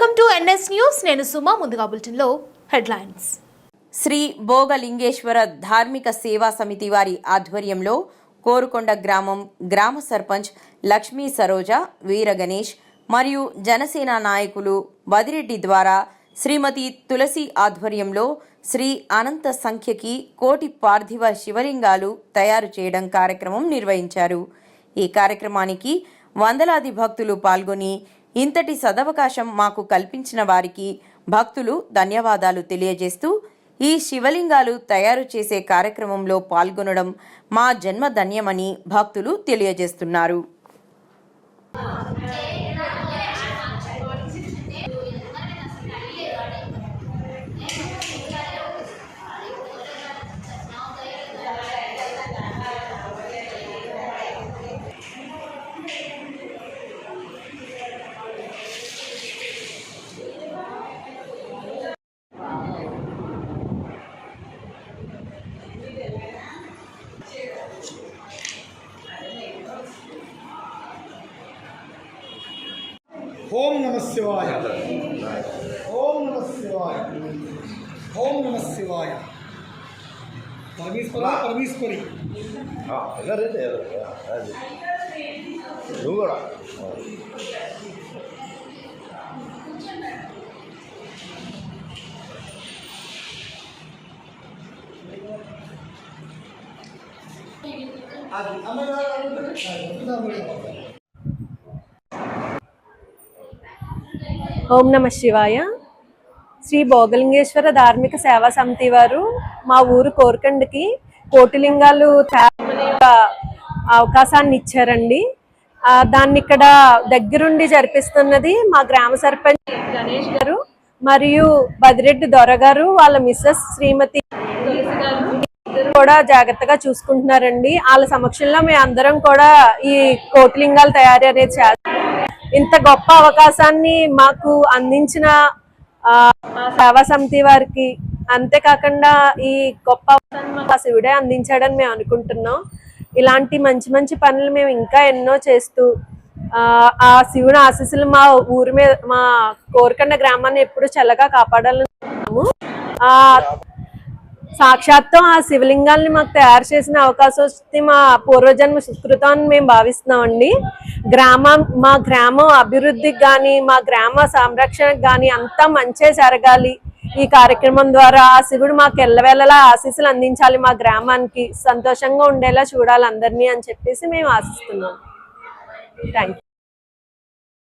Welcome to NS news. నేను సుమా ముందుగా బులెటిన్లో హెడ్లైన్స్. శ్రీ భోగలింగేశ్వర ధార్మిక సేవా సమితి వారి ఆధ్వర్యంలో కోరుకొండ గ్రామం గ్రామ సర్పంచ్ లక్ష్మీ సరోజ వీర గణేష్ మరియు జనసేన నాయకులు బదిరెడ్డి ద్వారా శ్రీమతి తులసి ఆధ్వర్యంలో శ్రీ అనంత సంఖ్యకి కోటి పార్థివ శివలింగాలు తయారు చేయడం కార్యక్రమం నిర్వహించారు. ఈ కార్యక్రమానికి వందలాది భక్తులు పాల్గొని ఇంతటి సదవకాశం మాకు కల్పించిన వారికి భక్తులు ధన్యవాదాలు తెలియజేస్తూ ఈ శివలింగాలు తయారు చేసే కార్యక్రమంలో పాల్గొనడం మా జన్మ ధన్యమని భక్తులు తెలియజేస్తున్నారు. ओम नमः शिवाय ओम नमः शिवाय ओम नमः शिवाय ಪರಮೇಶ್ವರ ಪರಮೇಶ್ವರಿ ಹಾಂ ಎಲ್ಲರೂ ಇದೆ ಇವುಗಳ ಆಮೇಲೆ ఓం నమ శివాయ. శ్రీ భోగలింగేశ్వర ధార్మిక సేవా సమితి వారు మా ఊరు కోరకండికి కోటిలింగాలు అవకాశాన్ని ఇచ్చారండి. దాన్ని ఇక్కడ దగ్గరుండి జరిపిస్తున్నది మా గ్రామ సర్పంచ్ గణేష్ గారు మరియు బదిరెడ్డి దొర గారు వాళ్ళ మిస్సెస్ శ్రీమతి కూడా జాగ్రత్తగా చూసుకుంటున్నారండి. వాళ్ళ సమక్షంలో మేము అందరం కూడా ఈ కోటిలింగాలు తయారీ అనేది చేస్తాం. ఇంత గొప్ప అవకాశాన్ని మాకు అందించిన ఆ, మా సేవా సమితి వారికి అంతేకాకుండా ఈ గొప్ప అవకాశాన్ని మాకు ఆ శివుడే అందించాడని మేము అనుకుంటున్నాం. ఇలాంటి మంచి మంచి పనులు మేము ఇంకా ఎన్నో చేస్తూ ఆ, ఆ శివుని ఆశీస్సులు మా ఊరి మీద మా కోరికన్న గ్రామాన్ని ఎప్పుడు చల్లగా కాపాడాలనుకుంటున్నాము ఆ సాక్షాత్తు ఆ శివలింగాల్ని మాకు తయారు చేసిన అవకాశం వస్తే మా పూర్వజన్మ సుకృతం అని మేము భావిస్తున్నామండి. గ్రామం మా గ్రామం అభివృద్ధికి కానీ మా గ్రామ సంరక్షణకు కానీ అంతా మంచే జరగాలి. ఈ కార్యక్రమం ద్వారా ఆ శివుడు మాకు ఎల్లవేళలా ఆశీస్సులు అందించాలి మా గ్రామానికి. సంతోషంగా ఉండేలా చూడాలి అందరినీ అని చెప్పేసి మేము ఆశిస్తున్నాం. Thank you